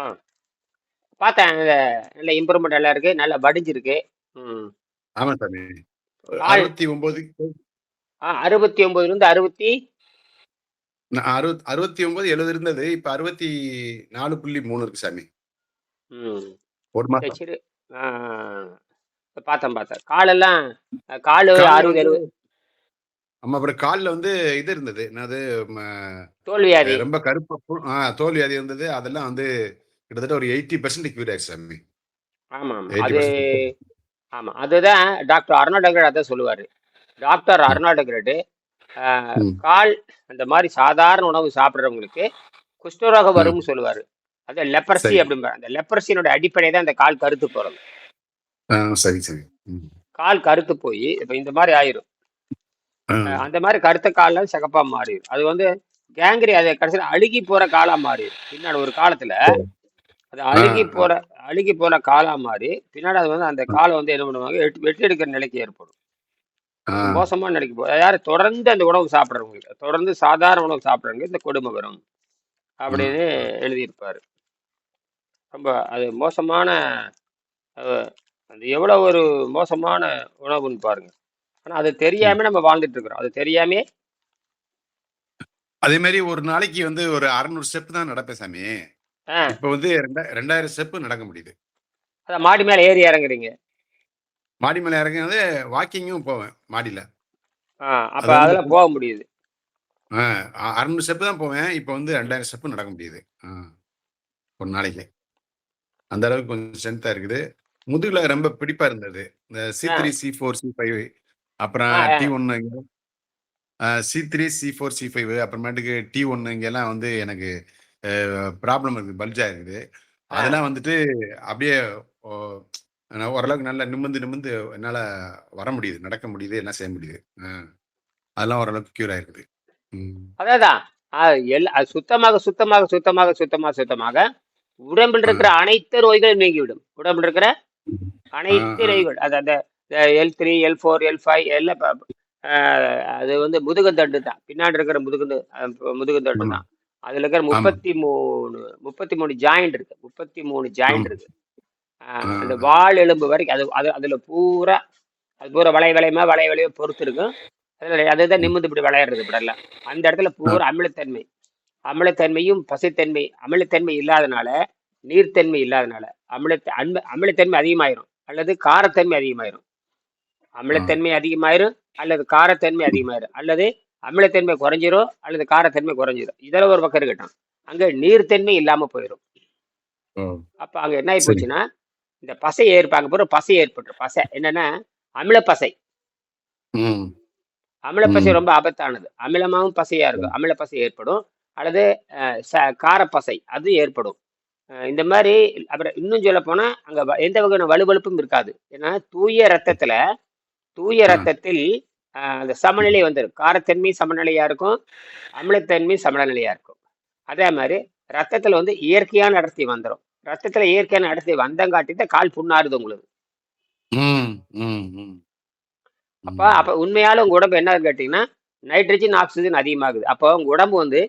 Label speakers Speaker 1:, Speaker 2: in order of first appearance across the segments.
Speaker 1: ஆ. பார்த்தேன் இந்த நல்ல இம்ப்ரூவ்மெண்ட் நல்லா இருக்கு. நல்லா வடிஞ்சிருக்கு. ம்.
Speaker 2: ஆமா சாமி. அறுபத்தி ஒன்பது
Speaker 1: ஆ அறுபத்தி ஒன்பதுலேருந்து அறுபத்தி
Speaker 2: அறுபத் அறுபத்தி ஒன்பது எழுபது இருந்தது. இப்ப அறுபத்தி நாலு புள்ளி மூணு இருக்கு சாமி.
Speaker 1: ம்.
Speaker 2: ஒரு
Speaker 1: சரி
Speaker 2: மாசம்.
Speaker 1: சரி ஆ பார்த்தேன் பார்த்தேன் காலெல்லாம் கால்
Speaker 2: கால்ல
Speaker 1: அறுபது
Speaker 2: வந்து
Speaker 1: எழுபது
Speaker 2: ஆமா அப்புறம் கால்ல வந்து இது இருந்தது. என்னது ம,
Speaker 1: தோல்வியாதி.
Speaker 2: ரொம்ப கருப்பா பு- ஆ, தோல் வியாதி இருந்தது. அதெல்லாம் வந்து கிட்டத்தட்ட ஒரு எயிட்டி பர்சன்ட் கியூர் ஆயிடுச்சு சாமி.
Speaker 1: ஆமாம் அது ஆமாம் அதுதான் டாக்டர் அருணாடகர் அதான் சொல்லுவார். டாக்டர் அருணாடகரடு கால் அந்த மாதிரி சாதாரண உணவு சாப்பிட்றவங்களுக்கு குஷ்டரோகம் வரும்னு சொல்லுவார். அது லெப்பர்சி அப்படிம்பார் அந்த லெப்பர்சியினோட அடிப்படை தான் அந்த கால் கருத்து போகிறது
Speaker 2: சரி சரி.
Speaker 1: கால் கருத்து போய் இப்போ இந்த மாதிரி ஆயிரும். அந்த மாதிரி கருத்த காலில் சிகப்பா மாறிடும் அது வந்து கேங்கிரி அது கடைசியில் அழுகி போற காலா மாறிடும் பின்னாடி ஒரு காலத்துல. அது அழுகி போற அழுகி போற காலா மாறி பின்னாடி அது வந்து அந்த காலை வந்து என்ன பண்ணுவாங்க? வெட்டி எடுக்கிற நிலைக்கு ஏற்படும். மோசமான நிலைக்கு போகும் யார் தொடர்ந்து அந்த உணவு சாப்பிட்றவங்களுக்கு தொடர்ந்து சாதாரண உணவு சாப்பிட்றவங்களுக்கு இந்த கொடுமை வரும் அப்படின்னு. எழுதியிருப்பாரு. ரொம்ப அது மோசமான அது எவ்வளவு ஒரு மோசமான உணவுன்னு பாருங்க. ஆனா அது. தெரியாம நம்ம வாழ்ந்துட்டு இருக்கிறோம். அது தெரியாமே
Speaker 2: அதே மாதிரி ஒரு நாளைக்கு வந்து ஒரு அறநூறு ஸ்டெப் தான் நடப்பேன் சாமி.
Speaker 1: ஆ.
Speaker 2: இப்ப வந்து ரெண்டா ரெண்டாயிரம் ஸ்டெப் நடக்க முடியுது.
Speaker 1: அதான் மாடி மேலே ஏறி இறங்குறீங்க.
Speaker 2: மாடி மேலே இறங்குறது வாக்கிங்கும் போவேன் மாடியில.
Speaker 1: ஆ அப்ப
Speaker 2: அது வந்து
Speaker 1: அதெல்லாம் போக முடியுது.
Speaker 2: அறநூறு ஸ்டெப் தான் போவேன். இப்போ வந்து ரெண்டாயிரம் ஸ்டெப் நடக்க முடியுது. ஆ, ஒரு நாளைக்கு. அந்த அளவுக்கு கொஞ்சம் ஸ்ட்ரென்த்தா இருக்குது. முதுகுல ரொம்ப பிடிப்பா இருந்தது. இந்த சி
Speaker 1: ஆ.
Speaker 2: Three C four C five அப்புறம்
Speaker 1: ஆ ஆ.
Speaker 2: டி ஒன்னு C three C four C five அப்புறமேட்டுக்கு டி ஒன்னு இங்கெல்லாம் வந்து எனக்கு ப்ராப்ளம் இருக்குது பல்ஜா இருக்குது.
Speaker 1: ஆ.
Speaker 2: அதெல்லாம் வந்துட்டு அப்படியே ஓ, நான் ஓரளவுக்கு நல்லா நிமிந்து நிமிந்து என்னால் வர முடியுது நடக்க முடியுது என்ன செய்ய முடியுது. ஆ, அதெல்லாம் ஓரளவுக்கு க்யூர் ஆயிருக்குது. ம்.
Speaker 1: அதேதான். ஆ, எல்லா அது சுத்தமாக சுத்தமாக சுத்தமாக சுத்தமாக சுத்தமாக உடம்பில்
Speaker 2: ஆ,
Speaker 1: இருக்கிற அனைத்து நோய்களும் நீங்கிவிடும். உடம்பில் இருக்கிற
Speaker 2: ஆ,
Speaker 1: அனைத்து
Speaker 2: ஆ.
Speaker 1: நோய்கள் அது அந்த L three L four L five எல்லாம் ப- ஆ, அது வந்து முதுகுந்தண்டு தான். பின்னாடி இருக்கிற முதுகுந்து அஹ், முதுகுந்தண்டு
Speaker 2: ஆமா.
Speaker 1: தான். அதுல இருக்கிற முப்பத்தி மூணு முப்பத்தி மூணு ஜாயிண்ட் இருக்கு. முப்பத்தி மூணு ஜாயிண்ட் இருக்கு. அந்த வால் எலும்பு வரைக்கும் அது அது அதுல பூரா அது பூரா வளைய வளையமா வளைய வளைய பொறுத்து இருக்கும். அதுல அதுதான் நிமிந்து இப்படி விளையாடுறது இப்படியெல்லாம் அந்த இடத்துல பூரா அமிலத்தன்மை. அமிலத்தன்மையும் பசித்தன்மை. அமிலத்தன்மை இல்லாதனால நீர்த்தன்மை இல்லாதனால அமிலத்த அன்ப அமிலத்தன்மை அதிகமாயிரும். அல்லது காரத்தன்மை அதிகமாயிரும். அமிலத்தன்மை அதிகமாயிரும். அல்லது காரத்தன்மை அதிகமாயிரும். அல்லது அமிலத்தன்மை குறைஞ்சிரும் அல்லது காரத்தன்மை குறைஞ்சிரும். இதில் ஒரு பக்கம் இருக்கட்டும். அங்க நீர்த்தன்மை இல்லாம போயிடும் அப்ப அங்க என்ன ஆகி போச்சுன்னா இந்த பசை ஏற்பாங்க பிறகு பசை ஏற்பட்டு பசை என்னன்னா அமிலப்பசை.
Speaker 2: ம்.
Speaker 1: அமிலப்பசை
Speaker 2: ம்.
Speaker 1: ரொம்ப ஆபத்தானது. அமிலமாகவும் பசையா இருக்கும். அமிலப்பசை ஏற்படும். அல்லது ச- காரப்பசை அது ஏற்படும். இந்த மாதிரி அப்புறம் இன்னும் சொல்ல போனா அங்க எந்த வகையான வலுவழுப்பும் இருக்காது. ஏன்னா தூய ரத்தத்துல தூய ரத்தத்தில் அந்த சமநிலை வந்துடும் காரத்தன்மை சமநிலையா இருக்கும். அமிலத்தன்மை சமநிலையா இருக்கும். அதே மாதிரி ரத்தத்துல வந்து இயற்கையான அடர்த்தி வந்துடும் ரத்தத்துல இயற்கையான அடர்த்தி வந்தங்காட்டி தான் கால் புண்ணாருது உங்களுக்கு. அப்ப அப்ப உண்மையால உங்க உடம்பு என்ன கேட்டீங்கன்னா நைட்ரஜன் ஆக்சிஜன் அதிகமாகுது. அப்போ உங்க உடம்பு வந்து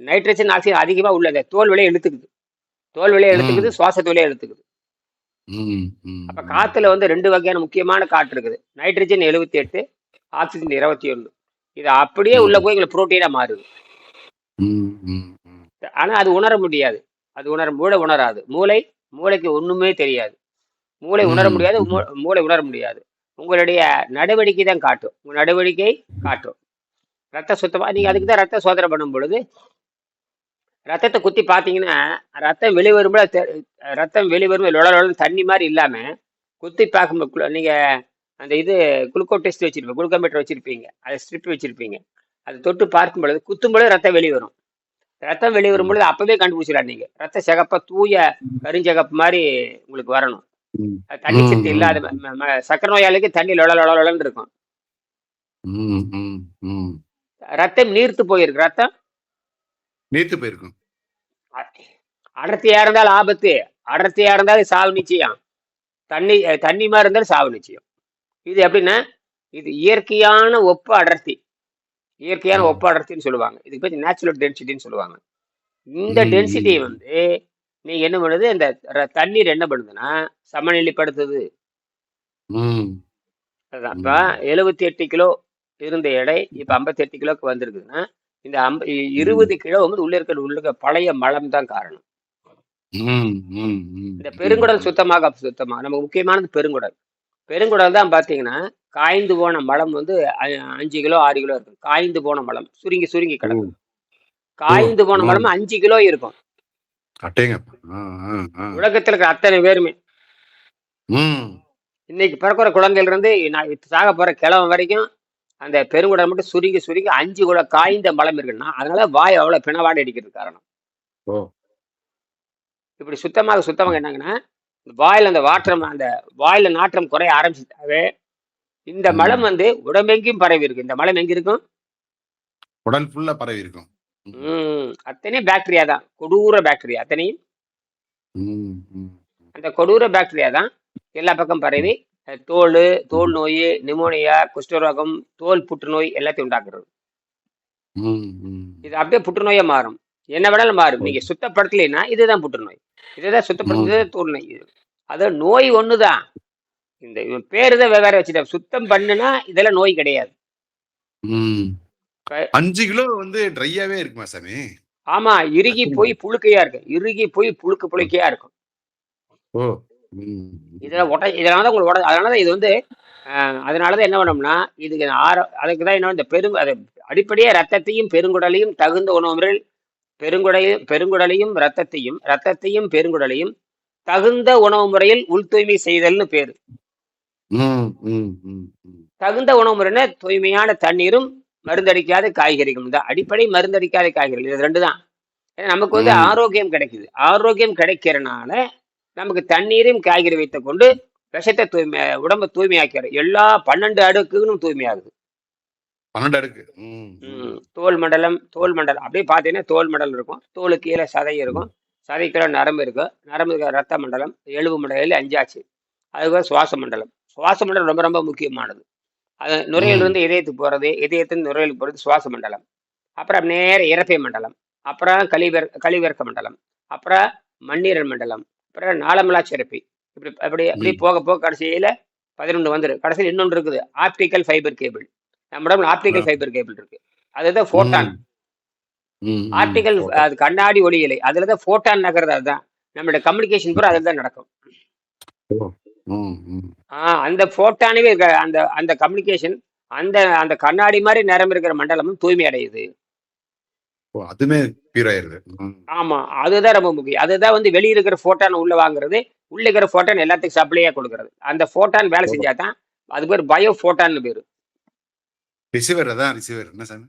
Speaker 1: நைட்ரஜன் ஆக்சிஜன் அதிகமா உள்ள இந்த தோல் வழியா இழுத்துக்குது. தோல் வழியா இழுத்துக்குது
Speaker 2: ம்.
Speaker 1: சுவாசத்து வழியா இழுத்துக்குது. அப்ப காத்துல வந்து ரெண்டு வகையான முக்கியமான காற்று இருக்குது. நைட்ரஜன் எழுபத்தி எட்டு ஆக்சிஜன் இருபத்தி ஒன்று. இது அப்படியே உள்ள போய் எங்களுக்கு புரோட்டீனா மாறுது. ஆனா அது உணர முடியாது. அது உணர மூளை உணராது. மூளை மூளைக்கு ஒண்ணுமே தெரியாது. மூளை உணர முடியாது மூளை உணர முடியாது. உங்களுடைய நடவடிக்கை தான் காட்டும். உங்க நடவடிக்கை காட்டும். ரத்த சுத்தமா நீங்க அதுக்கு தான் ரத்த சோதனை பண்ணும் பொழுது ரத்தத்தை குத்தி பார்த்தீங்கன்னா ரத்தம் வெளிவரும்போது ரத்தம் வெளிவரும் லொல லொலன்னு தண்ணி மாதிரி இல்லாம குத்தி பார்க்கும்போது குளு- நீங்க அந்த இது குளுக்கோ டெஸ்ட் வச்சிருப்பீங்க குளுக்கோமீட்டர் வச்சிருப்பீங்க. அதை ஸ்ட்ரிப் வச்சிருப்பீங்க. அது தொட்டு பார்க்கும் பொழுது குத்தும் பொழுது ரத்தம் வெளிவரும். ரத்தம் வெளிவரும் பொழுது அப்பவே கண்டுபிடிச்சிடலாம் நீங்க. ரத்த சிகப்பா தூய கருஞ்சிகப்பு மாதிரி உங்களுக்கு வரணும். தண்ணி
Speaker 2: ம்
Speaker 1: சத்து இல்லாத சக்கரை நோயாளிக்கு தண்ணி லொல லொல லொலன்னு இருக்கும். ரத்தம் நீர்த்து போயிருக்கு. ரத்தம்?
Speaker 2: நீத்து போயிருக்கும்.
Speaker 1: அடர்த்தியா இருந்தால் ஆபத்து. அடர்த்தியா இருந்தாலும் சாவு நிச்சயம். தண்ணி தண்ணி மாதிரி இருந்தாலும் சாவு நிச்சயம். இது எப்படின்னா இது இயற்கையான ஒப்பு அடர்த்தி. இயற்கையான ஒப்பு அடர்த்தின்னு சொல்லுவாங்க. இதுக்கு பேர் நேச்சுரல் டென்சிட்டின்னு சொல்லுவாங்க. இந்த டென்சிட்டி வந்து நீங்க என்ன பண்ணுது இந்த தண்ணீர் என்ன பண்ணுதுன்னா சமநிலைப்படுத்துது.
Speaker 2: ம்.
Speaker 1: அதான். இப்ப எழுபத்தி எட்டு கிலோ இருந்த எடை இப்ப ஐம்பத்தி எட்டு கிலோக்கு வந்திருக்குதுன்னா இந்த ஐம்ப இ- இருபது கிலோ வந்து உள்ள இருக்கிற உள்ள பழைய மலம் தான் காரணம். இந்த பெருங்குடல் சுத்தமாக சுத்தமாக நமக்கு முக்கியமானது பெருங்குடல். பெருங்குடல் தான் பார்த்தீங்கன்னா காய்ந்து போன மலம் வந்து அஞ்சு கிலோ ஆறு கிலோ இருக்கும். காய்ந்து போன மலம். சுருங்கி சுருங்கி கிடக்கும். காய்ந்து போன. மலம் அஞ்சு கிலோ இருக்கும். உலகத்துல இருக்கிற அத்தனை பேருமே. இன்னைக்கு பிறக்கிற குழந்தையில இருந்து நான் சாக போற கிழவன் வரைக்கும் அந்த பெருங்குடல் மட்டும் சுருங்கி சுருங்கி அஞ்சு கூட காய்ந்த மலம் இருக்குன்னா அதனால வாய் அவ்வளவு பிணவாடி அடிக்கிறது காரணம். இப்படி சுத்தமாக சுத்தமாக என்னங்கன்னா வாயில அந்த வாற்றம் அந்த வாயில நாற்றம் குறைய ஆரம்பிச்சுட்டாவே இந்த. மலம் வந்து உடம்பெங்கேயும் பரவி இருக்கு இந்த மலம் எங்க இருக்கும்
Speaker 2: உடல் ஃபுல்லா பரவி இருக்கும் ம்.
Speaker 1: ம். அத்தனையும் பாக்டீரியா தான். கொடூர பாக்டீரியா அத்தனையும். அந்த கொடூர பாக்டீரியா தான் எல்லா பக்கம் பரவி தோல் தோல் நோய் நிமோனியா குஷ்டரோகம் தோல் புற்றுநோய் எல்லாத்தையும் உண்டாக்குறது. இது அப்படியே புற்றுநோயா மாறும். என்ன வேணாலும் மாறும். நீங்க சுத்தப்படுத்தலைன்னா இதுதான் புற்றுநோய். இதுதான் சுத்தப்படுத்துறது தோல் நோய். இது அது நோய் ஒண்ணுதான். இந்த இவன் பேரு தான் வச்சுட்டேன் சுத்தம் பண்ணுனா இதெல்லாம் நோய் கிடையாது.
Speaker 2: அஞ்சு கிலோ வந்து ட்ரையாவே இருக்குமா சாமி?
Speaker 1: ஆமா இறுகி போய் புழுக்கையா இருக்கு இறுகி போய் புழுக்கு புழுக்கையா இருக்கும்.
Speaker 2: ஓ ம்.
Speaker 1: இதுல உட இதனால தான் உங்களுக்கு உட அதனால தான் இது வந்து அஹ், அதனால தான் என்ன பண்ணோம்னா இதுக்கு ஆர அதுக்கு தான் என்ன இந்த பெரும் அது அடிப்படையே ரத்தத்தையும் பெருங்குடலையும் தகுந்த உணவு முறையில் பெருங்குடையும் பெருங்குடலையும் ரத்தத்தையும் ரத்தத்தையும் பெருங்குடலையும் தகுந்த உணவு முறையில் உள் தூய்மை செய்தல்னு பேரு. தகுந்த உணவு முறைன்னா தூய்மையான தண்ணீரும் மருந்தடிக்காத காய்கறிகளும் தான். அடிப்படை மருந்தடிக்காத காய்கறிகள். இது ரெண்டு தான். நமக்கு வந்து. ஆரோக்கியம் கிடைக்குது. ஆரோக்கியம் கிடைக்கிறனால நமக்கு தண்ணீரையும் காய்கறி வைத்துக் கொண்டு விஷத்தை தூய்மை உடம்ப தூய்மையாக்கிறார் எல்லா பன்னெண்டு அடுக்குகளும் தூய்மையாகுது.
Speaker 2: பன்னெண்டு அடுக்கு.
Speaker 1: தோல் மண்டலம் தோல் மண்டலம். அப்படியே பார்த்தீங்கன்னா தோல் மண்டலம் இருக்கும். தோலுக்கு கீழே சதை இருக்கும். சதைக்குள்ள நரம்பு இருக்கும் நரம்பு ரத்த மண்டலம் எலும்பு மண்டலம் அஞ்சாச்சு. அதுக்கு சுவாச மண்டலம். சுவாச மண்டலம் ரொம்ப ரொம்ப முக்கியமானது. அது நுரையிலிருந்து இதயத்துக்கு போகிறது இதயத்திலிருந்து நுரையீரலுக்கு போகிறது சுவாச மண்டலம். அப்புறம் நேர இறப்பை மண்டலம். அப்புறம் கழிவர் கழிவிறக்க மண்டலம். அப்புறம் மண்ணீரல் மண்டலம். அப்புறம் நாளமிலா சுரப்பி இப்படி அப்படி அப்படி. போக போக கடைசியில் பதினொன்று வந்துடும் கடைசியில் இன்னொன்று இருக்குது. Optical fibre cable. நம்ம உடம்புல ஆப்டிக்கல் ஃபைபர் கேபிள் இருக்கு. அதுதான் ஃபோட்டான். ஆர்டிகல். அது கண்ணாடி ஒளி இலை. அதுல தான் ஃபோட்டான் நகர்றது அதுதான். நம்மளோட கம்யூனிகேஷன் பூரா அதில் தான் நடக்கும் அந்த ஃபோட்டானவே இருக்க அந்த அந்த கம்யூனிகேஷன் அந்த அந்த கண்ணாடி மாதிரி நிறம் இருக்கிற மண்டலமும் தூய்மை அடையுது.
Speaker 2: அதுமே.
Speaker 1: ஆமா அதுதான் ரொம்ப முக்கியம். அதுதான் வந்து வெளியே இருக்கிற ஃபோட்டான் உள்ள வாங்குறது உள்ள இருக்கிற ஃபோட்டான் எல்லாத்துக்கும் சப்ளையா கொடுக்கறது. அந்த ஃபோட்டான் வேலை செஞ்சா தான் அது பேர் பயோ ஃபோட்டான்னு பேரு.
Speaker 2: ரிசீவர் அதான் ரிசீவர் என்ன சாமி?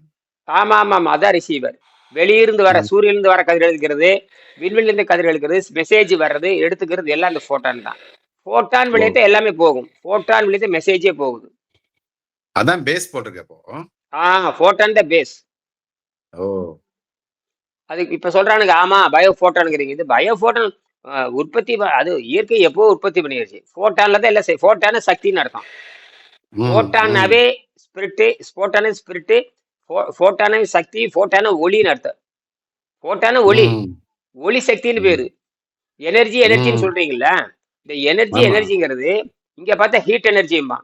Speaker 1: ஆமா ஆமா ஆமா அதான் ரிசீவர் வெளியிருந்து வர
Speaker 2: ம்.
Speaker 1: சூரியனிலிருந்து வர கதிர் எடுக்கிறது விண்வெளியிலிருந்து கதிர் எடுக்கிறது மெசேஜ் வர்றது எடுத்துக்கிறது எல்லாம் அந்த ஃபோட்டான் தான். ஃபோட்டான் விளையத்தை எல்லாமே போகும். ஃபோட்டான் விளையத்தை மெசேஜே போகுது.
Speaker 2: அதான் பேஸ் போட்டிருக்க அப்போ.
Speaker 1: ஆ ஃபோட்டான் தான் பேஸ்
Speaker 2: ஓ.
Speaker 1: அதுக்கு இப்ப சொல்றானுங்க ஆமா பயோ ஃபோட்டானுங்கிறீங்க இது பயோ ஃபோட்டான் உற்பத்தி அது இயற்கை எப்போ உற்பத்தி பண்ணிருச்சு ஃபோட்டான்ல தான் எல்லாம் ஃபோட்டான சக்தின்னு அர்த்தம். ஃபோட்டானாவே ஸ்பிரிட்டு ஃபோட்டான ஸ்பிரிட்டு ஃபோட்டான சக்தி ஃபோட்டான ஒளின்னு அர்த்தம். ஃபோட்டான ஒளி. ஒளி சக்தின்னு. பேரு. எனர்ஜி எனர்ஜின்னு. சொல்றீங்கல்ல? இந்த எனர்ஜி. எனர்ஜிங்கிறது இங்க பார்த்தா ஹீட் எனர்ஜிம்பா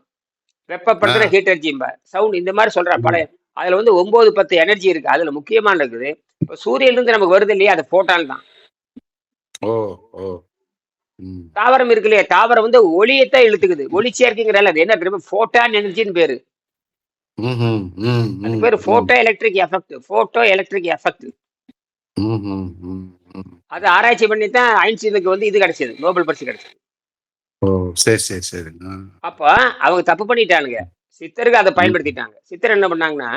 Speaker 1: வெப்பப்படுத்துற. ஹீட் எனர்ஜிம்பா சவுண்ட் இந்த மாதிரி சொல்ற. பல அதுல வந்து ஒன்பது பத்து எனர்ஜி இருக்கு. அதுல முக்கியமான இருக்குது. இப்போ சூரியன்ல இருந்து நமக்கு வருது இல்லையா? அது ஃபோட்டான் தான். தாவரம் இருக்கு இல்லையா? தாவரம் வந்து ஒளியத்தான் இழுத்துக்குது. ஒளி சேர்க்கைங்கிறல அது என்ன ஃபோட்டான் எனர்ஜின்னு பேரு.
Speaker 2: ம்ஹும், ம்,
Speaker 1: அது
Speaker 2: ம்,
Speaker 1: பேரு
Speaker 2: ம்.
Speaker 1: Photo electric effect photo electric effect
Speaker 2: ம்ஹும், ம், ம்.
Speaker 1: அது ஆராய்ச்சி பண்ணி தான் ஐன்ஸ்டீனுக்கு வந்து இது கிடைச்சது நோபல் பரிசு கிடைச்சது.
Speaker 2: ஓ சரி சரி சரி. ஆ.
Speaker 1: அப்போ அவங்க தப்பு பண்ணிட்டானுங்க. சித்தருக்கு அதை பயன்படுத்திட்டாங்க. சித்தர் என்ன பண்ணாங்கன்னா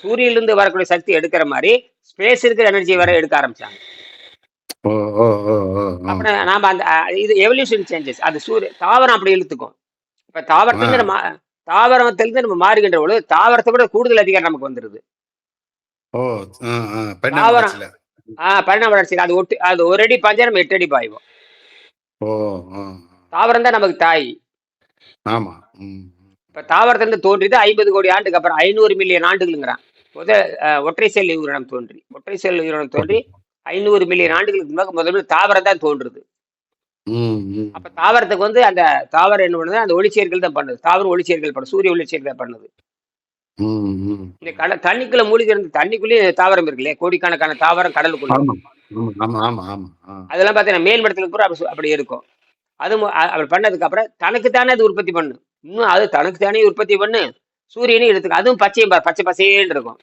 Speaker 1: சூரியனிலிருந்து வரக்கூடிய சக்தி எடுக்கிற மாதிரி ஸ்பேஸ் இருக்கிற எனர்ஜி வர எடுக்க ஆரம்பிச்சாங்க.
Speaker 2: ஓ ஓ ஓ ஓ ஓ.
Speaker 1: அப்புறம் நாம அந்த அஹ், இது எவல்யூஷன் சேஞ்சஸ் அது சூரிய தாவரம் அப்படி இழுத்துக்கும். இப்ப தாவரத்திலிருந்து நம்ம தாவரத்திலிருந்து நம்ம மாறுகின்ற பொழுது தாவரத்தை விட கூடுதல் அதிகாரம் நமக்கு வந்துருது. தாவரம். ஆஹ் பரிணாம வளர்ச்சி அது ஒட்டு அது ஒரு அடி பாஞ்சா நம்ம எட்டு அடி பாய்வோம். தாவரம் தான் நமக்கு தாய்.
Speaker 2: ஆமா.
Speaker 1: இப்ப தாவரத்திலிருந்து தோன்றியது ஐம்பது கோடி ஆண்டுக்கு அப்புறம் ஐநூறு மில்லியன் ஆண்டுகளுங்கிறான். ஒற்றை செல் உயிரினம் தோன்றி. ஒற்றை செல் உயிரினம் தோன்றி ஐநூறு மில்லியன் ஆண்டுகளுக்கு முன்னாடி முதல்ல தாவரம் தான் தோன்றுது.
Speaker 2: ம், ம்.
Speaker 1: அப்ப தாவரத்துக்கு வந்து அந்த தாவரம் என்ன பண்ணுது அந்த ஒளிச்சேர்க்கல் தான் பண்ணுது தாவரம் ஒளிச்சேர்க்கல் பண்ணுது சூரிய ஒளிச்சேர்க்கல் தான் பண்ணுது
Speaker 2: ம், ம்.
Speaker 1: இந்த கடல் தண்ணிக்குள்ள மூழ்கி இருந்து தண்ணிக்குள்ளேயே தாவரம் இருக்கு இல்லையா கோடிக்கணக்கான தாவரம் கடலுக்குள்ள
Speaker 2: ஆமா ஆமா ஆமா ஆமா ஆமா ஆ.
Speaker 1: அதெல்லாம் பார்த்தீங்கன்னா மேல்மட்டத்துக்கு பூரா அப்படி சு- அப்படி இருக்கும் அது மு- அ- அப்படி பண்ணதுக்கு அப்புறம் தனக்கு தானே அது உற்பத்தி பண்ணு இன்னும் அது தனக்கு தானே உற்பத்தி பண்ணு சூரியனையும் எடுத்துக்க அதுவும் பச்சையும் பச்சை பசேன்னு இருக்கும்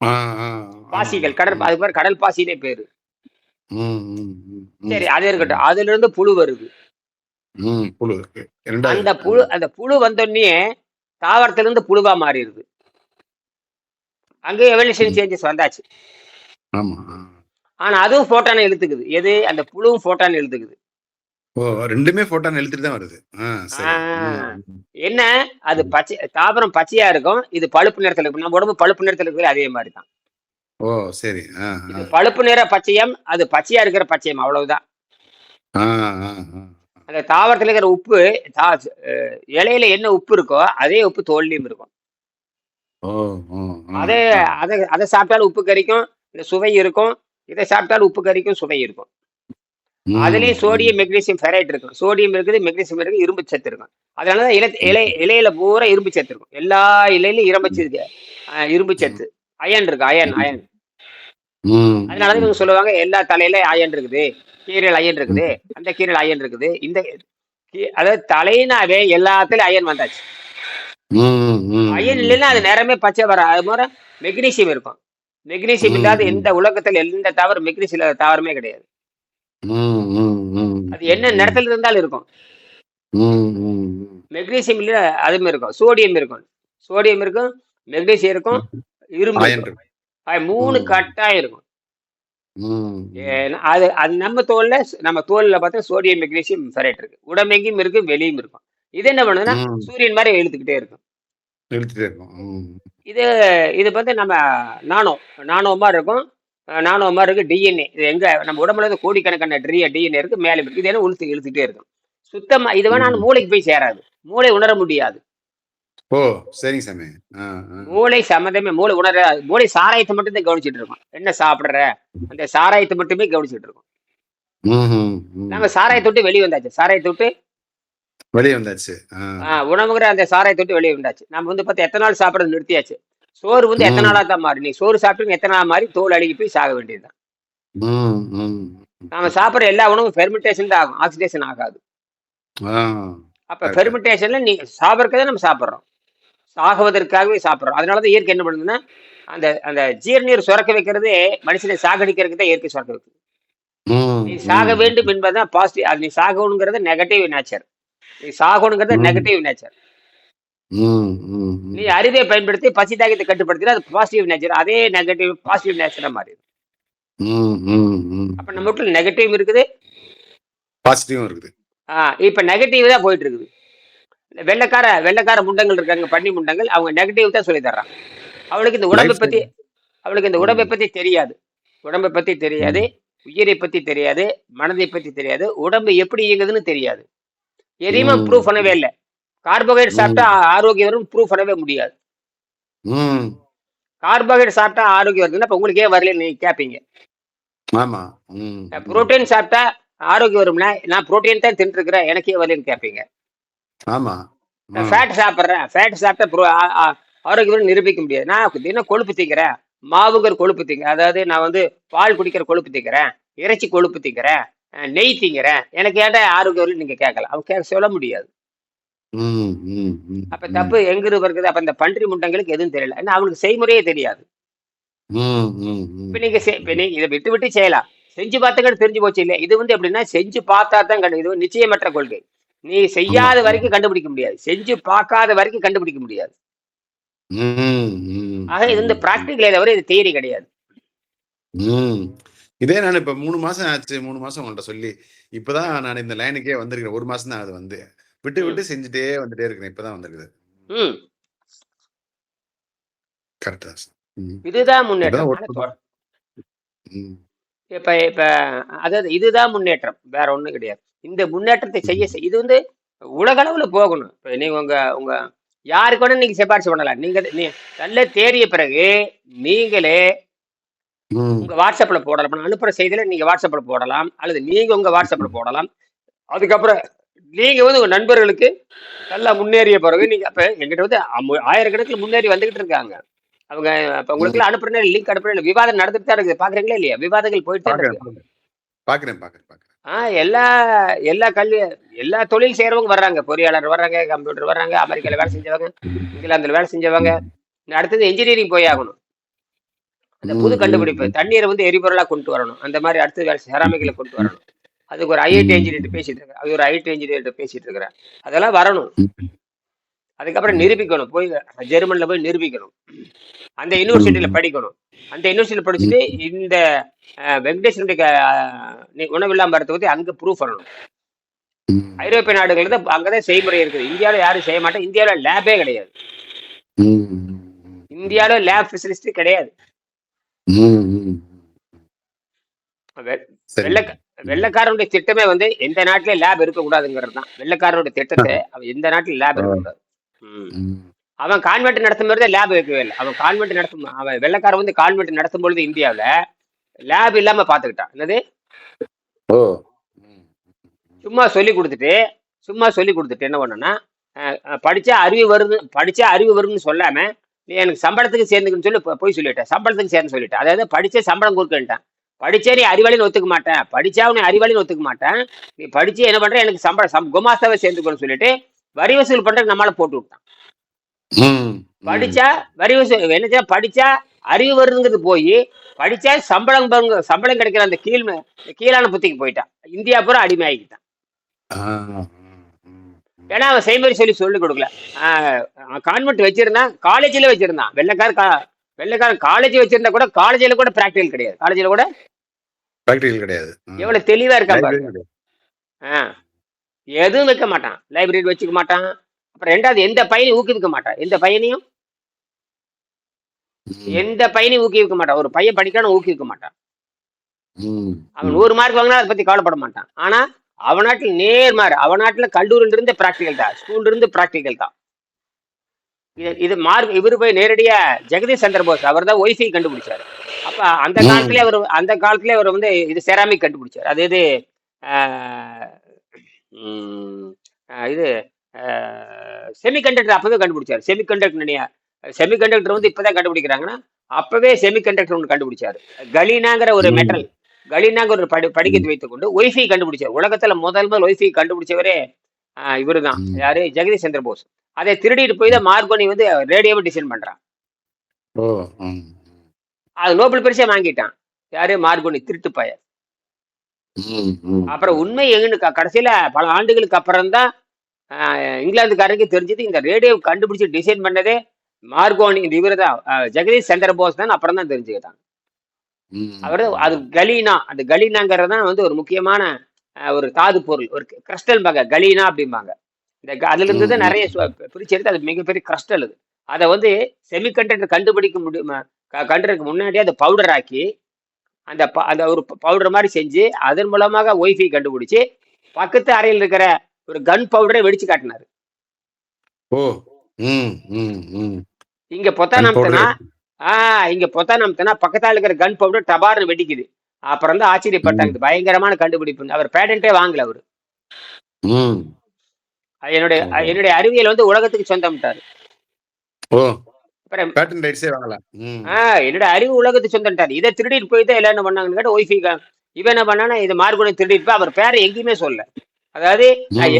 Speaker 2: ஆ, ஆ,
Speaker 1: பாசிகள்
Speaker 2: ஆமா.
Speaker 1: கடல் அதுக்கு பேர் கடல் பாசினே பேரு. சரி அது இருக்கட்டும். அதுல இருந்து புழு வருது.
Speaker 2: புழு இருக்கு.
Speaker 1: அந்த புழு அந்த புழு வந்தோடனே தாவரத்துல இருந்து புழுவா மாறிடுது. அங்கே எவல்யூஷன் சேஞ்சஸ் வந்தாச்சு. ஆனா அதுவும் போட்டானை இழுத்துக்குது. எது? அந்த புழுவும் போட்டான் இழுத்துக்குது.
Speaker 2: ஓ ரெண்டுமே போட்டான் எழுத்துட்டு தான் வருது.
Speaker 1: என்ன? அது பச்சை தாவரம் பச்சையா இருக்கும். இது பழுப்பு நிறத்துல இருக்கும் நம்ம உடம்பு பழுப்பு நிறத்துல இருக்குது அதே மாதிரி தான்.
Speaker 2: ஓ சரி.
Speaker 1: இது பழுப்பு நிற பச்சையம் அது பச்சையா இருக்கிற பச்சையம் அவ்வளவுதான். அந்த தாவரத்துல இருக்கிற உப்பு தா- இலையில என்ன உப்பு இருக்கோ அதே உப்பு தோல்லையும் இருக்கும். அதே. அதை அதை சாப்பிட்டாலும் உப்பு கறிக்கும் இந்த சுவை இருக்கும். இதை சாப்பிட்டாலும் உப்பு கறிக்கும் சுவை இருக்கும். அதுலயும் சோடியம் மெக்னீசியம் ஃபெரைட் இருக்கும். சோடியம் இருக்குது மெக்னீசியம் இருக்கு இரும்பு சத்து இருக்கும். அதனாலதான் இலை இலை இலையில பூரா இரும்பு சத்து இருக்கும். எல்லா இலையிலும் இரும்பு சத்து. இரும்பு சத்து. அயன் இருக்கு அயன் அயன் அதனாலதான் இவங்க சொல்லுவாங்க எல்லா தலையில அயன் இருக்குது. கீரையில் அயன் இருக்குது. அந்த கீரையில் அயன் இருக்குது. இந்த அதாவது தலையினாவே எல்லாத்துலயும் அயன் வந்தாச்சு. அயன் இல்லைன்னா அது நேரமே பச்சை வர அது மாதிரி மெக்னீசியம் இருக்கும். மெக்னீசியம் இல்லாத. எந்த உலகத்தில் எந்த தாவரம் மெக்னீசியம் இல்லாத தாவரமே கிடையாது. அது என்ன நிறத்துல இருந்தாலும் இருக்கும். மெக்னீசியம் இல்ல அதுவும் இருக்கும். சோடியம் இருக்கும். சோடியம் இருக்கும் மெக்னீசியம் இருக்கும் இரும்பு மூணு. கட்டாயம் இருக்கும். அது அது நம்ம தோல்ல நம்ம தோல்ல பார்த்தா சோடியம் மெக்னீசியம் ஃபெரைட் இருக்கு. உடம்பெங்கும் இருக்கு வெளியும் இருக்கும். இது என்ன பண்ணுதுன்னா. சூரியன் மாதிரி இழுத்துக்கிட்டே இருக்கும்.
Speaker 2: இருக்கும்.
Speaker 1: இது இது வந்து நம்ம நானோ நானோ மாதிரி இருக்கும். நானோ மாதிரி இருக்கு டிஎன்ஏ இது எங்க நம்ம உடம்புல இருந்து கோடிக்கணக்கான ட்ரிய டிஎன்ஏ இருக்கு மேலே இருக்கு. இது என்ன இழுத்து இழுத்துக்கிட்டே இருக்கும். சுத்தமா இது வேணா. மூளைக்கு போய் சேராது. மூளை உணர முடியாது.
Speaker 2: ஓ சரிங்க சாமி.
Speaker 1: மூளை சம்மந்தமே மூளை உணர மூளை சாராயத்தை மட்டும் தான் கவனிச்சிட்டு இருக்கோம். என்ன சாப்பிடுற? அந்த சாராயத்தை மட்டுமே கவனிச்சிட்டு இருக்கோம். நாங்க சாராயத்தை விட்டு வெளியே வந்தாச்சு. சாராயத்தை விட்டு
Speaker 2: வெளியே வந்தாச்சு.
Speaker 1: உணவுங்கிற அந்த சாராயத்தை விட்டு வெளியே வந்தாச்சு. நம்ம வந்து பார்த்தா எத்தனை நாள் சாப்பிட்றது நிறுத்தியாச்சு. சோறு வந்து எத்தனை. நாளா தான் மாறி நீ சோறு சாப்பிட்டு எத்தனை நாள் மாறி தோல் அழுகி போய் சாக வேண்டியதுதான். நாம சாப்பிட்ற எல்லா உணவும் ஃபெர்மெண்டேஷன் தான் ஆகும். ஆக்சிடேஷன் ஆகாது. அப்ப. ஃபெர்மெண்டேஷன்ல நீ சாப்பிட்றதை நம்ம சாப்பிட்றோம். சாகுவதற்காகவே சாப்பிட்றோம். அதனால தான் இயற்கை என்ன பண்ணுதுன்னா அந்த அந்த ஜீர்நீர் சுரக்க வைக்கிறதே மனுஷனை சாகடிக்கிறதுக்கு தான் இயற்கை சுரக்க வைக்குது.
Speaker 2: ம்,
Speaker 1: நீ சாக. வேண்டும் என்பதுதான் பாசிட்டிவ் அது நீ சாகணுங்கிறது நெகட்டிவ் நேச்சர் நீ சாகணுங்கிறது. நெகட்டிவ் நேச்சர் நீ. அறிவை பயன்படுத்தி பசி தாகத்தை கட்டுப்படுத்தினா அது பாசிட்டிவ் நேச்சர் அதே நெகட்டிவ் பாசிட்டிவ் நேச்சரா மாறிடும்.
Speaker 2: ம், ம், ம்.
Speaker 1: அப்ப நம்ம வீட்டுல நெகட்டிவ் இருக்குது.
Speaker 2: பாசிட்டிவும் இருக்குது.
Speaker 1: ஆஹ் இப்ப நெகட்டிவ் தான் போயிட்டு இருக்குது. வெள்ளைக்கார வெள்ளைக்கார முண்டங்கள் இருக்காங்க பண்ணி முண்டங்கள் அவங்க நெகட்டிவ் தான் சொல்லி தர்றாங்க அவளுக்கு இந்த உடம்பை பத்தி அவளுக்கு இந்த உடம்பை. பத்தி தெரியாது உடம்பை பத்தி தெரியாது உயிரை பத்தி தெரியாது மனதை பத்தி தெரியாது உடம்பு எப்படி இயங்குதுன்னு தெரியாது எதையுமே. ப்ரூவ் பண்ணவே இல்லை கார்போஹைட்ரேட். சாப்பிட்டா ஆரோக்கியம் வரும் ப்ரூவ் பண்ணவே முடியாது. கார்போஹைட்ரேட் சாப்பிட்டா ஆரோக்கியம் வருதுன்னா இப்ப உங்களுக்கு ஏன் வரல நீங்க கேட்பீங்க
Speaker 2: ஆமா.
Speaker 1: புரோட்டீன் சாப்பிட்டா ஆரோக்கியம் வரும்னா நான் புரோட்டீன் தான் தின்ட்டு இருக்கிறேன் எனக்கு வரலன்னு கேட்பீங்க
Speaker 2: ஆமா.
Speaker 1: ஃபேட் சாப்பிட்றேன். ஃபேட் சாப்பிட்டா ஆரோக்கியம் நிரூபிக்க முடியாது. நான் தினம் கொழுப்பு திங்கிறேன் மாவுங்கிற கொழுப்பு திங்க அதாவது நான் வந்து பால் குடிக்கிற கொழுப்பு திங்கிறேன் இறைச்சி கொழுப்பு திங்கிறேன் அஹ் நெய் திங்கிறேன். எனக்கு ஏன்டா ஆரோக்கியம் நீங்க கேட்கலாம் அவங்க கேட்க சொல்ல முடியாது. அப்ப தப்பு எங்க வருது? அப்ப இந்த பன்றி முண்டங்களுக்கு எதுவும் தெரியல. ஏன்னா அவங்களுக்கு செய்முறையே தெரியாது. இப்ப நீங்க இப்ப நீங்க இதை விட்டு விட்டு செய்யலாம். செஞ்சு பார்த்துக்கிட்டு தெரிஞ்சு போச்சு இல்லையா? இது வந்து எப்படின்னா செஞ்சு பார்த்தா தான் கண்டு இது நிச்சயமற்ற கொள்கை. நீ செய்யாத. வரைக்கும் கண்டுபிடிக்க முடியாது. செஞ்சு பார்க்காத வரைக்கும் கண்டுபிடிக்க முடியாது. ஆக இது வந்து
Speaker 2: ம்.
Speaker 1: பிராக்டிகலே தவிர இது தியரி கிடையாது.
Speaker 2: இதே நான் இப்ப மூணு மாசம் ஆச்சு மூணு மாசம் உங்கள்ட்ட சொல்லி இப்பதான் நான் இந்த லைனுக்கே வந்திருக்கிறேன். ஒரு மாசம் தான் அது வந்து. விட்டு. விட்டு செஞ்சுட்டே வந்துட்டே இருக்கிறேன். இப்பதான் வந்திருக்குது. கரெக்டா.
Speaker 1: இதுதான் முன்னேற்றம். இப்ப இப்ப அதாவது இதுதான் முன்னேற்றம். வேற ஒண்ணும் கிடையாது. இந்த முன்னேற்றத்தை செய்ய செய்- இது வந்து உலக அளவுல போகணும். இப்ப நீங்க உங்க உங்க யாருக்கு வேணா நீங்க சிபாரிசு பண்ணலாம். நீங்க நல்ல தேறிய பிறகு நீங்களே. உங்க வாட்ஸ்அப்ல போடலாம். அனுப்புற செய்தியில நீங்க வாட்ஸ்அப்ல போடலாம். அல்லது நீங்க உங்க வாட்ஸ்அப்ல போடலாம். அதுக்கப்புறம் நீங்க வந்து உங்க நண்பர்களுக்கு நல்லா முன்னேறிய பிறகு நீங்க அப்ப எங்கிட்ட வந்து ஆயிரக்கணக்கில் முன்னேறி வந்துகிட்டு இருக்காங்க. அவங்க அப்ப உங்களுக்கு அனுப்புறேன் லிங்க் அனுப்புறேன் விவாதம் நடந்துட்டு தான் இருக்குது. பாக்குறீங்களா இல்லையா? விவாதங்கள் போயிட்டு தான் இருக்கு.
Speaker 2: பாக்குறேன் பாக்குறேன்.
Speaker 1: ஆஹ் எல்லா எல்லா கல்வி எல்லா தொழில் செய்யறவங்க வர்றாங்க. பொறியாளர் வர்றாங்க கம்ப்யூட்டர் வர்றாங்க அமெரிக்கால வேலை செஞ்சவங்க இங்கிலாந்துல வேலை செஞ்சவங்க. அடுத்தது இன்ஜினியரிங் போய் ஆகணும். அந்த புது கண்டுபிடிப்பு. தண்ணீரை வந்து எரிபொருளா கொண்டு வரணும். அந்த மாதிரி அடுத்தது வேலை செராமிக்ல கொண்டு வரணும். அதுக்கு ஒரு ஐஐடி. இன்ஜினியர் பேசிட்டு இருக்கேன் அது ஒரு ஐஐடி இன்ஜினியர் பேசிட்டு இருக்கிறேன் அதெல்லாம் வரணும். அதுக்கப்புறம். நிரூபிக்கணும் போய் ஜெர்மன்ல போய் நிரூபிக்கணும் அந்த யூனிவர்சிட்டியில. படிக்கணும் அந்த யூனிவர்சிட்டியில படிச்சுட்டு இந்த அஹ், வெங்கடேசனுடைய அஹ், நீ- உணவு இல்லாம வரதை பத்தி அங்க ப்ரூஃப் பண்ணணும். ஐரோப்பிய நாடுகள் தான் அங்கதான் செய்முறை இருக்குது இந்தியாவில் யாரும் செய்ய மாட்டேன் இந்தியாவில் லேபே கிடையாது. இந்தியாவில் லேப் ஃபெசிலிட்டி கிடையாது
Speaker 2: ம். ம்.
Speaker 1: வெ-
Speaker 2: சரி
Speaker 1: வெள்ளக்க வெள்ளக்காரனுடைய திட்டமே வந்து எந்த நாட்டிலே லேப் இருக்கக்கூடாதுங்கிறது தான் வெள்ளக்காரனுடைய திட்டத்தை எந்த நாட்டிலும் லேப் இருக்கக்கூடாது. அவன் கான்வென்ட் நடத்தும் போது லேப் வைக்கவே இல்லை. அவன் கான்வென்ட் நடத்தும் அவன் வெள்ளக்காரன் வந்து கான்வென்ட் நடத்தும் பொழுது இந்தியாவில் லேப் இல்லாம பாத்துக்கிட்டான் என்னது. சும்மா சொல்லி கொடுத்துட்டு சும்மா சொல்லி கொடுத்துட்டு என்ன பண்ணனா படிச்சா அறிவு வருது படிச்சா அறிவு வரும்னு சொல்லாம நீ எனக்கு சம்பளத்துக்கு சேர்ந்துக்குன்னு சொல்லி பொய் சொல்லிட்டேன் சம்பளத்துக்கு சேர்ந்து சொல்லிட்டேன் அதாவது படிச்சே சம்பளம் கொடுக்கன்ட்டான். படிச்சே நீ அறிவாளின்னு ஒத்துக்க மாட்டேன் படிச்சா உன்னை அறிவாளின்னு ஒத்துக்க மாட்டேன் நீ படிச்சு என்ன பண்ற? எனக்கு சம்பளம் சம் குமாஸ்தாவை சேர்ந்துக்கணும்னு சொல்லிட்டு வரி வசூல் பண்றதுக்கு நம்மளால போட்டு விட்டான். படிச்சா வரி வசூல் என்ன? படிச்சா அறிவு வருதுங்கிறது போய் படிச்சா சம்பளம் சம்பளம் கிடைக்கிற அந்த கீழ் கீழான புத்திக்கு போயிட்டான் இந்தியா பூரா அடிமை ஆகிட்டான்
Speaker 2: ஆ. ம். ம்.
Speaker 1: ஏன்னா அவன் செய்முறை சொல்லி சொல்லி கொடுக்கல கான்வென்ட் வச்சிருந்தான் காலேஜில் வச்சிருந்தான் வெள்ளைக்கார வெள்ளைக்காரன் காலேஜ் வச்சிருந்தா கூட காலேஜில் கூட ப்ராக்டிகல் கிடையாது காலேஜில் கூட
Speaker 2: பிராக்டிகல் கிடையாது.
Speaker 1: எவ்வளவு தெளிவா
Speaker 2: கிடையாது.
Speaker 1: ஆ. எதுவும் வைக்க மாட்டான். லைப்ரரி வச்சுக்க மாட்டான். அப்புறம் ரெண்டாவது எந்த பையனையும் ஊக்குவிக்க மாட்டான். எந்த பையனையும். எந்த பையனையும் ஊக்குவிக்க மாட்டான். ஒரு பையன் படிக்கணும் ஊக்குவிக்க மாட்டான். அவன் நூறு மார்க் வாங்கினா அதை பத்தி கவலைப்பட மாட்டான். ஆனா அவன் நாட்டில் நேர்மாறு அவன் நாட்டுல கல்லூரியில இருந்து பிராக்டிகல் தான் ஸ்கூல்ல இருந்து பிராக்டிகல் தான். இது இது மார்க் இவரு போய் நேரடியா ஜெகதீஷ் சந்திர போஸ் அவர் தான் ஒய்ஃபை கண்டுபிடிச்சாரு. அப்ப அந்த. காலத்திலே அவர் அந்த காலத்திலே அவர் வந்து இது செராமிக் கண்டுபிடிச்சார். அது இது இது செமிகண்டக்டர் அப்பவே கண்டுபிடிச்சாரு. செமிகண்டக்டர் செமிகண்டக்டர் வந்து இப்பதான் கண்டுபிடிக்கிறாங்கன்னா அப்பவே செமிகண்டக்டர் ஒன்று கண்டுபிடிச்சாரு. கலீனாங்கிற ஒரு. மெட்டல் கலீனாங்கிற ஒரு படி படிக்கத்தை வைத்துக்கொண்டு ஒய்ஃபை கண்டுபிடிச்சார். உலகத்துல முதல் முதல் ஒய்ஃபை கண்டுபிடிச்சவரே இவரு தான். யாரு? ஜெகதீஷ் சந்திர போஸ். அதை திருடிட்டு போய் தான் மார்கோனி வந்து ரேடியோவை டிசைன் பண்றான். அது நோபல் பரிசே வாங்கிட்டான். யாரு? மார்கோனி திருட்டு பய
Speaker 2: ம். ம்.
Speaker 1: அப்புறம் உண்மை எங்கன்னு கடைசியில பல ஆண்டுகளுக்கு அப்புறம் தான் இங்கிலாந்துக்காரருக்கு தெரிஞ்சது இந்த ரேடியோ கண்டுபிடிச்சு டிசைன் பண்ணதே மார்கோனி இந்த இவரு தான் ஜெகதீஷ் சந்திர போஸ் தான் அப்புறம் தான் தெரிஞ்சுக்கிட்டாங்க. அவர் அது கலீனா அந்த கலீனாங்கிறது தான் வந்து ஒரு முக்கியமான ஒரு தாது பொருள் ஒரு கிறிஸ்டல் பாங்க கலீனா அப்படிம்பாங்க இந்த அதுல இருந்து தான். நிறைய சு- பிரிச்சு எடுத்து அது மிகப்பெரிய கிறிஸ்டல் அது அதை வந்து செமிகண்டக்டர் கண்டுபிடிக்க முடியும் கண்டுறதுக்கு முன்னாடியே அதை பவுடர் ஆக்கி அந்த ப- அந்த ஒரு பவுடர் மாதிரி செஞ்சு அதன் மூலமாக ஒய்ஃபை கண்டுபிடிச்சு பக்கத்து அறையில் இருக்கிற ஒரு கன் பவுடரை வெடிச்சு காட்டினாரு.
Speaker 2: ஓ.
Speaker 1: இங்க
Speaker 2: powder
Speaker 1: அமுத்தினா ஆஹ் இங்க பொத்தான் அமுத்தினா பக்கத்தால இருக்கிற கன் பவுடர் டபார்னு வெடிக்குது. அப்புறம் தான் ஆச்சரியப்பட்டாங்க பயங்கரமான கண்டுபிடிப்பு. அவர் பேட்டன்ட்டே வாங்கல அவரு. என்னுடைய. என்னுடைய அறிவியல் வந்து உலகத்துக்கு சொந்தம்ட்டாரு. என்னுடைய அறிவு உலகத்துக்கு சொந்தம்ட்டாரு இதை திருடிட்டு போய் தான் எல்லாம் என்ன பண்ணாங்கன்னு கேட்டா ஒய்ஃபை இவன் என்ன பண்ணானா இது மார்குனை திருடிட்டு அவர் பேரை எங்கேயுமே சொல்ல அதாவது.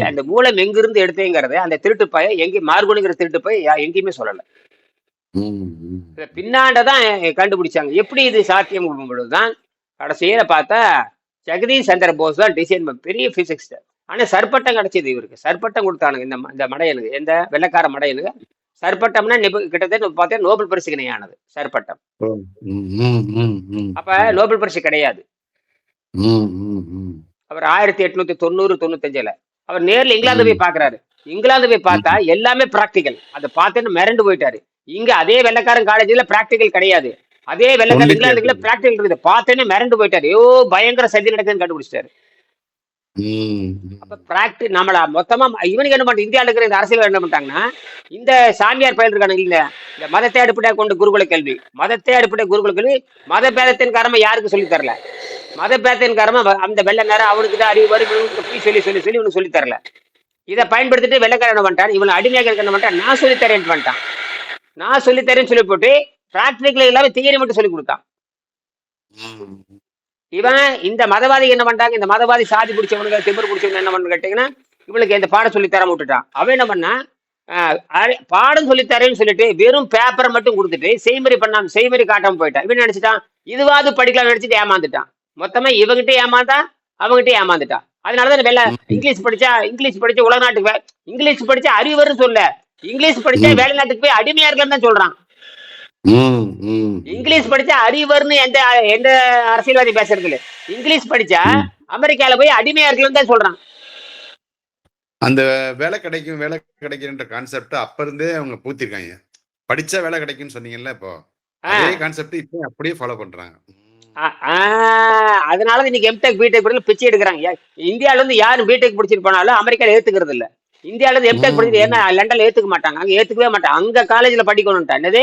Speaker 1: அந்த மூலம் எங்கிருந்து எடுத்தேங்கிறத அந்த திருட்டு பய எங்கே மார்குனிங்கிற திருட்டு பய எங்கேயுமே சொல்லல. பின்னாண்டதான் கண்டுபிடிச்சாங்க. எப்படி இது சாத்தியம் பொழுதுதான் கடைசியில பார்த்தா ஜெகதீஷ் சந்திர போஸ் தான் டிசைன் பெரிய பிசிக்ஸ் ஆனா சர்பட்டம் கிடைச்சது இவருக்கு. சர்பட்டம் கொடுத்தானுங்க இந்த இந்த மடையனுக்கு எந்த வெள்ளக்கார மடையனுக்கு சர்பட்டம்னா கிட்டத்தட்ட பார்த்தா நோபல் பரிசு இணையானது சர்பட்டம். அப்ப நோபல் பரிசு கிடையாது. அவர் ஆயிரத்தி எட்நூத்தி தொண்ணூறு தொண்ணூத்தஞ்சுல. அவர் நேர்ல இங்கிலாந்து போய் பாக்குறாரு. இங்கிலாந்து போய் பார்த்தா எல்லாமே பிராக்டிக்கல் அதை பார்த்துன்னு மிரண்டு போயிட்டாரு. இங்க அதே வெள்ளக்காரன் காலேஜ்ல பிராக்டிக்கல் கிடையாது. அதே வெள்ளக்காரன் இங்கிலாந்துக்குள்ள. பிராக்டிக்கல் இருக்குது. பார்த்தேன்னு மிரண்டு போயிட்டாரு. ஐயோ பயங்கர சதி நடக்குதுன்னு கண்டுபிடிச்சிட்டாரு.
Speaker 2: ம்,
Speaker 1: அப்ப பிராக்டி நம்மள மொத்தமா இவனுக்கு என்ன பண்ண இந்தியாவில் இருக்கிற இந்த அரசியல் என்ன பண்ணிட்டாங்கன்னா இந்த சாமியார் பயிர் இருக்கானு இல்ல? இந்த மதத்தை அடிப்படையாக கொண்டு குருகுல கல்வி. மதத்தை அடிப்படை குருகுல கல்வி மத பேதத்தின் காரணம் யாருக்கு சொல்லி தரல? மத பேதத்தின் காரணமா அந்த வெள்ளக்காரன் அவனுக்கு தான் அறிவு வரும் இவனுக்கு சொல்லி சொல்லி சொல்லி இவனுக்கு சொல்லி தரல. இதை பயன்படுத்திட்டு வெள்ளக்காரன் என்ன பண்ணிட்டான் இவன் அடிமையாக என்ன பண்ணிட்டான் நான் சொல்லி தரேன் பண்ணிட்டான் நான் சொல்லி தரேன்னு சொல்லி போட்டு பிராக்டிக்கல் இல்லாம தியரி மட்டும் சொல்லி கொடுத்தான்.
Speaker 2: ம்.
Speaker 1: இவன் இந்த மதவாதி என்ன பண்றாங்க? இந்த மதவாதி சாதி பிடிச்சவனுங்க திமிர் பிடிச்சவங்க என்ன பண்ணு கேட்டீங்கன்னா இவனுக்கு இந்த பாடம் சொல்லி தர விட்டுட்டான். அவன் என்ன பண்ணா பாடம் சொல்லி தரேன்னு சொல்லிட்டு வெறும் பேப்பரை மட்டும் கொடுத்துட்டு செய்முறை பண்ணாம செய்முறை காட்டாம போயிட்டான். இவன் நினைச்சிட்டான் இதுவாது படிக்கலாம் நினைச்சிட்டு ஏமாந்துட்டான். மொத்தமா இவங்கிட்ட ஏமாந்தான் அவங்ககிட்ட ஏமாந்துட்டான். அதனாலதான் வெள்ள இங்கிலீஷ் படிச்சா இங்கிலீஷ் படிச்சா உலக நாட்டுக்கு இங்கிலீஷ் படிச்சா அறிவர்னு சொல்ல இங்கிலீஷ் படிச்சா. வேலை நாட்டுக்கு போய் அடிமையா இருக்கன்னு தான் சொல்றான். இங்கிலீஷ் படிச்சா அறிவர்னு எந்த எந்த அரசியல்வாதி பேசுறது இல்ல இங்கிலீஷ் படிச்சா. அமெரிக்கால போய் அடிமையா இருக்கலன்னு தான் சொல்றான்.
Speaker 2: அந்த வேலை கிடைக்கும் வேலை கிடைக்குன்ற கான்செப்ட் அப்ப இருந்தே அவங்க பூத்திருக்காங்க. படிச்சா வேலை கிடைக்கும்னு சொன்னீங்கல்ல இப்போ. அதே கான்செப்ட் இப்போ அப்படியே ஃபாலோ பண்றாங்க.
Speaker 1: அதனால இன்னைக்கு எம்டெக் பிடெக் படிச்சு பிச்சை எடுக்கிறாங்க. இந்தியால இருந்து யாரும் பிடெக் படிச்சிட்டு போனாலும் அமெரிக்கால ஏத்துக்கிறது இல்ல இந்தியால இருந்து எம்டெக்
Speaker 2: ம்.
Speaker 1: படிச்சுட்டு ஏன்னா லண்டன்ல ஏத்துக்க மாட்டாங்க. அங்க ஏத்துக்கவே மாட்டாங்க. அங்க காலேஜ்ல படிக்கணும்ட்டா. என்னது.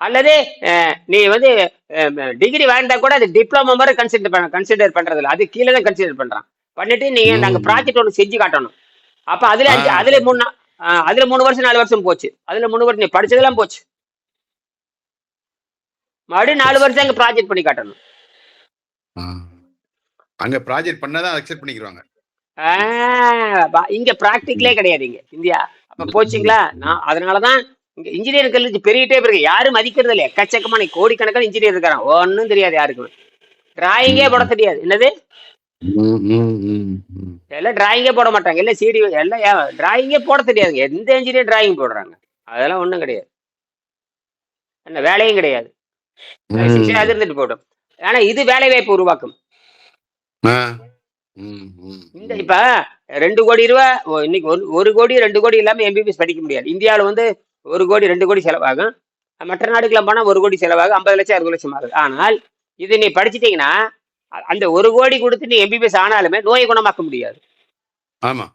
Speaker 1: அல்லது நீ வந்து டிகிரி வாங்கிட்டா கூட அது டிப்ளமோ மாதிரி கன்சிடர் பண்ண கன்சிடர் பண்றது இல்ல அது கீழே தான் கன்சிடர் பண்றான். பண்ணிட்டு நீங்க நாங்க. ப்ராஜெக்ட் ஒன்று செஞ்சு காட்டணும். அப்ப அதுல அஞ்சு அதுல. மூணு அதுல மூணு வருஷம் நாலு வருஷம் போச்சு. அதுல மூணு வருஷம் நீ படிச்சதெல்லாம் போச்சு. மறுபடியும் நாலு வருஷம் அங்க ப்ராஜெக்ட் பண்ணி காட்டணும்.
Speaker 2: அங்க ப்ராஜெக்ட் பண்ணாதான் அக்செப்ட் பண்ணிக்கிறாங்க
Speaker 1: இங்க பிராக்டிக்கலே கிடையாது இங்க. இந்தியா. அப்ப போச்சுங்களா? நான் அதனாலதான் இங்க இன்ஜினியரிங் கல்லூரி பெரியட்டே இருக்கு யாரும் மதிக்கிறது இல்ல எக்கச்சக்கமான கோடிக்கணக்கான இன்ஜினியர் இருக்காங்க. ஒன்னும் தெரியாது யாருக்கும். டிராயிங்கே போட தெரியாது. என்னது. எல்லாம் டிராயிங்கே போட மாட்டாங்க. எல்லாம் சிடி எல்லாம் டிராயிங்கே போட தெரியாதுங்க எந்த இன்ஜினியர் டிராயிங் போடுறாங்க? அதெல்லாம் ஒண்ணும் கிடையாது. என்ன வேலையும் கிடையாது. அது இருந்துட்டு போட்டோம். ஆனா இது வேலை வாய்ப்பு உருவாக்கும். இந்த இப்ப ரெண்டு கோடி ரூபா இன்னைக்கு ஒரு கோடி ரெண்டு கோடி இல்லாம எம்பிபிஎஸ் படிக்க முடியாது. இந்தியாவில் வந்து ஒரு கோடி ரெண்டு கோடி செலவாகும். மற்ற நாடுக்கெல்லாம் போனா ஒரு கோடி செலவாகும் ஐம்பது லட்சம் அறுபது லட்சம் ஆகுது. ஆனால் இது நீ படிச்சிட்டீங்கன்னா அந்த ஒரு கோடி கொடுத்து நீ எம்பிபிஎஸ் ஆனாலுமே நோயை குணமாக்க முடியாது.
Speaker 2: ஆமா.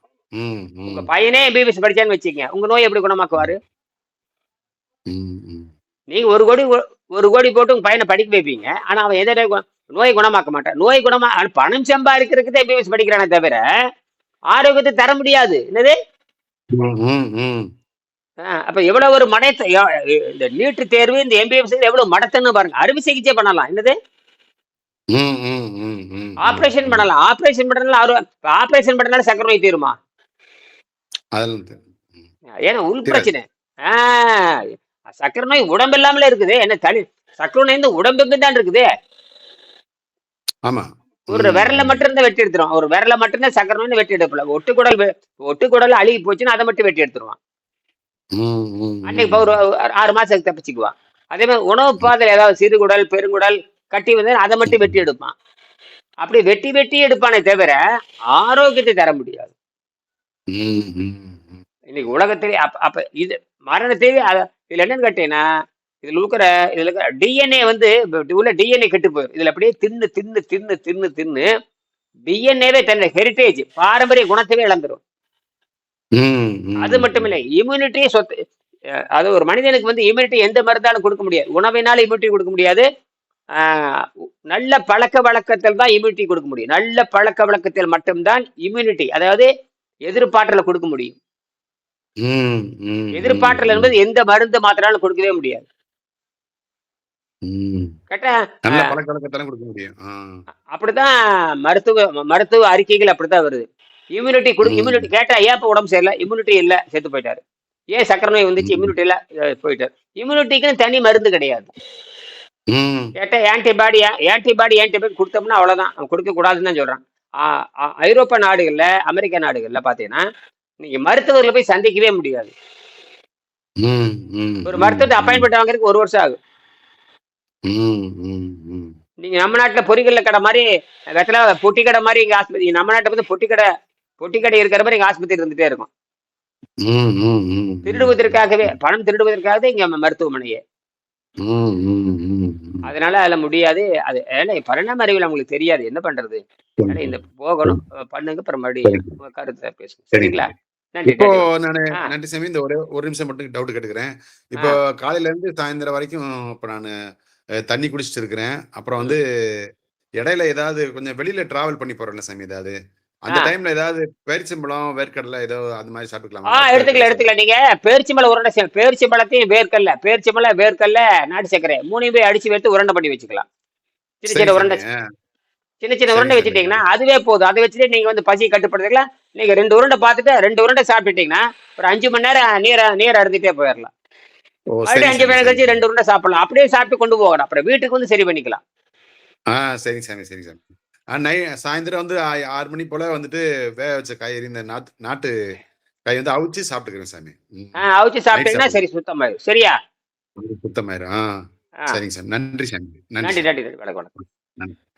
Speaker 1: உங்க பையனே எம்பிபிஎஸ் படிச்சான்னு வச்சுக்கங்க. உங்க நோய் எப்படி குணமாக்குவாரு. நீங்க ஒரு கோடி ஒரு கோடி போட்டு உங்க பையனை படிக்க வைப்பீங்க. ஆனா அவன் எதை நோயை குணமாக்க மாட்டான். நோய் குணமா பணம் சம்பாதிக்கிறதுக்கு எம்பிபிஎஸ் படிக்கிறானே தவிர ஆரோக்கியத்தை தர முடியாது. என்னது? அப்ப எவ்வளவு ஒரு மடத்தை இந்த நீட்டு தேர்வு இந்த எம்பிபிஎஸ் எவ்வளவு மடத்துன்னு பாருங்க. அறுவை சிகிச்சை பண்ணலாம். என்னது. ஆபரேஷன் பண்ணலாம். ஆபரேஷன் பண்ணனால அறு ஆபரேஷன் பண்ணனால சக்கரை நோய் தீருமா. ஏன்னா உள். பிரச்சனை. சக்கரை நோய் உடம்பு இல்லாமலே இருக்குது. என்ன தனி சக்கரை நோய் வந்து உடம்புக்கு தான் இருக்குது.
Speaker 2: ஆமா.
Speaker 1: ஒரு விரல மட்டும் இருந்தா வெட்டி எடுத்துருவான் ஒரு விரல மட்டும் தான் சக்கரை நோய் வெட்டி எடுப்பல. ஒட்டுக்குடல் ஒட்டுக்குடல் அழுகி போச்சுன்னா அதை மட்டும் வெட்டி எடுத்துருவான். அன்னைக்கு ஒரு ஆறு- மாசம் மாசத்துக்கு தப்பிச்சுக்குவான் அதே மாதிரி உணவு பாதையில் ஏதாவது சிறுகுடல் பெருங்குடல் கட்டி வந்து அதை மட்டும் வெட்டி எடுப்பான். அப்படி வெட்டி வெட்டி எடுப்பானே தவிர ஆரோக்கியத்தை தர முடியாது. இன்னைக்கு உலகத்திலே அப்ப அப்ப இது மரணத்தை அத- இதுல என்னன்னு கேட்டீங்கன்னா இதுல இருக்கிற இதுல இருக்கிற டிஎன்ஏ வந்து உள்ள டிஎன்ஏ கெட்டு போயிடும் இதுல அப்படியே தின்னு தின்னு தின்னு தின்னு தின்னு டிஎன்ஏவே தன்னுடைய ஹெரிட்டேஜ் பாரம்பரிய குணத்தையே
Speaker 2: இழந்துடும்
Speaker 1: அது மட்டும் இல்லை இம்யூனிட்டி சொத்து அது ஒரு மனிதனுக்கு வந்து இம்யூனிட்டி எந்த மருந்தாலும் கொடுக்க முடியாது. உணவினால இம்யூனிட்டி கொடுக்க முடியாது. ஆஹ் நல்ல பழக்க வழக்கத்தில் தான் இம்யூனிட்டி கொடுக்க முடியும். நல்ல பழக்க வழக்கத்தில் மட்டும்தான் இம்யூனிட்டி அதாவது எதிர்ப்பாற்றலை கொடுக்க முடியும்.
Speaker 2: ம், ம்,
Speaker 1: எதிர்ப்பாற்றல்
Speaker 2: ம்,
Speaker 1: என்பது எந்த மருந்து மாத்திராலும் கொடுக்கவே முடியாது.
Speaker 2: ம்.
Speaker 1: கேட்டா?
Speaker 2: நல்ல பழக்க வழக்கத்தானே கொடுக்க முடியும். ஆ.
Speaker 1: அப்படிதான் மருத்துவ மருத்துவ அறிக்கைகள் அப்படித்தான் வருது. இம்யூனிட்டி கொடு. இம்யூனிட்டி கேட்டா ஏன் இப்ப உடம்பு சரியில்லை? இம்யூனிட்டி இல்ல. செத்து போயிட்டாரு. ஏன் சக்கரை நோய் வந்துச்சு. இம்யூனிட்டி இல்ல. போயிட்டாரு. இம்யூனிட்டிக்குன்னு தனி மருந்து கிடையாது. கேட்டா ஆன்டிபாடி ஆன்டிபாடி ஆன்டிபாடி கொடுத்தோம்னா அவ்வளவுதான். அவன் கொடுக்க கூடாதுன்னு தான் சொல்றான். ஐரோப்பா நாடுகள்ல அமெரிக்க நாடுகள்ல பாத்தீங்கன்னா நீங்க மருத்துவர்களை போய் சந்திக்கவே முடியாது. ஒரு மருத்துவத்தை அப்பாயின்மெண்ட் வாங்குறதுக்கு ஒரு வருஷம் ஆகும். நீங்க நம்ம நாட்டுல பொறிகள்ல கடை மாதிரி வெத்தலை பொட்டி கடை மாதிரி இங்க ஆஸ்பத்திரி நம்ம நாட்டை வந்து பொட்டி கடை பொட்டி கடை இருக்கிற மாதிரி இங்க ஆஸ்பத்திரி இருந்துட்டே இருக்கும். திருடுவதற்காகவே பணம் திருடுவதற்காகவே இங்க மருத்துவமனையே. அதனால அதுல முடியாது. அது ஏன்னா பரிணாம அறிவியல் அவங்களுக்கு தெரியாது. என்ன பண்றது? இந்த போகணும். பண்ணுங்க. அப்புறம் மறுபடியும் கருத்தை பேசுங்க
Speaker 2: சரி.
Speaker 1: சரிங்களா?
Speaker 2: இப்போ நானு. நன்றி சாமி. இந்த ஒரே ஒரு நிமிஷம் மட்டும் டவுட் கேட்டுக்கிறேன். இப்போ காலையில இருந்து சாயந்தரம் வரைக்கும் இப்போ நான் தண்ணி குடிச்சிட்டு இருக்கிறேன். அப்புறம் வந்து இடையில ஏதாவது கொஞ்சம் வெளியில டிராவல் பண்ணி போறேன்ல சாமி ஏதாவது? அந்த. டைம்ல ஏதாவது பேரிச்சம்பழம் வேர்க்கடலை ஏதோ அந்த மாதிரி சாப்பிட்டுக்கலாம்?
Speaker 1: ஆ எடுத்துக்கலாம் எடுத்துக்கலாம். நீங்க பேரிச்சம்பழம் உருண்டை செய்யலாம் பேரிச்சம்பழத்தையும் வேர்க்கல்ல பேரிச்சம்பழம் வேர்க்கல்ல நாட்டு சர்க்கரை மூணையும் போய் அடிச்சு எடுத்து உருண்டை பண்ணி வச்சுக்கலாம். சின்ன சின்ன உருண்டை சின்ன சின்ன உருண்டை. வச்சுட்டீங்கன்னா அதுவே போதும். அதை வச்சுட்டு நீங்க வந்து பசி கட்டுப்படுத்திக்கலாம். நீங்க ரெண்டு உருண்டை பார்த்துட்டு ரெண்டு உருண்டை சாப்பிட்டுட்டீங்கன்னா ஒரு அஞ்சு மணி நேரம் நீரை நீரை அருந்திட்டே போயிடலாம். மறுபடியும் அஞ்சு மணி நேரம் கழிச்சு ரெண்டு உருண்டை சாப்பிடலாம். அப்படியே சாப்பிட்டு கொண்டு போகணும். அப்புறம் வீட்டுக்கு வந்து சரி பண்ணிக்கலாம்.
Speaker 2: ஆ சரி சாமி சரி சாமி நை சாயந்தரம் வந்து ஆறு மணி போல வந்துட்டு வேக வச்ச காய்கறி இந்த நாட்டு நாட்டு காய் வந்து அவிச்சு சாப்பிட்டுக்கிறேன் சாமி.
Speaker 1: அவிச்சு சாப்பிட்டீங்கன்னா
Speaker 2: சாப்பிடு.
Speaker 1: சரி சுத்தமாயிடும் சரியா?
Speaker 2: சுத்தமாயிரும்.
Speaker 1: ஆ.
Speaker 2: சரிங்க சாமி. நன்றி சாமி.
Speaker 1: நன்றி.
Speaker 2: நன்றி
Speaker 1: நன்றி நன்றி. வணக்கம் வணக்கம்.
Speaker 2: நன்றி.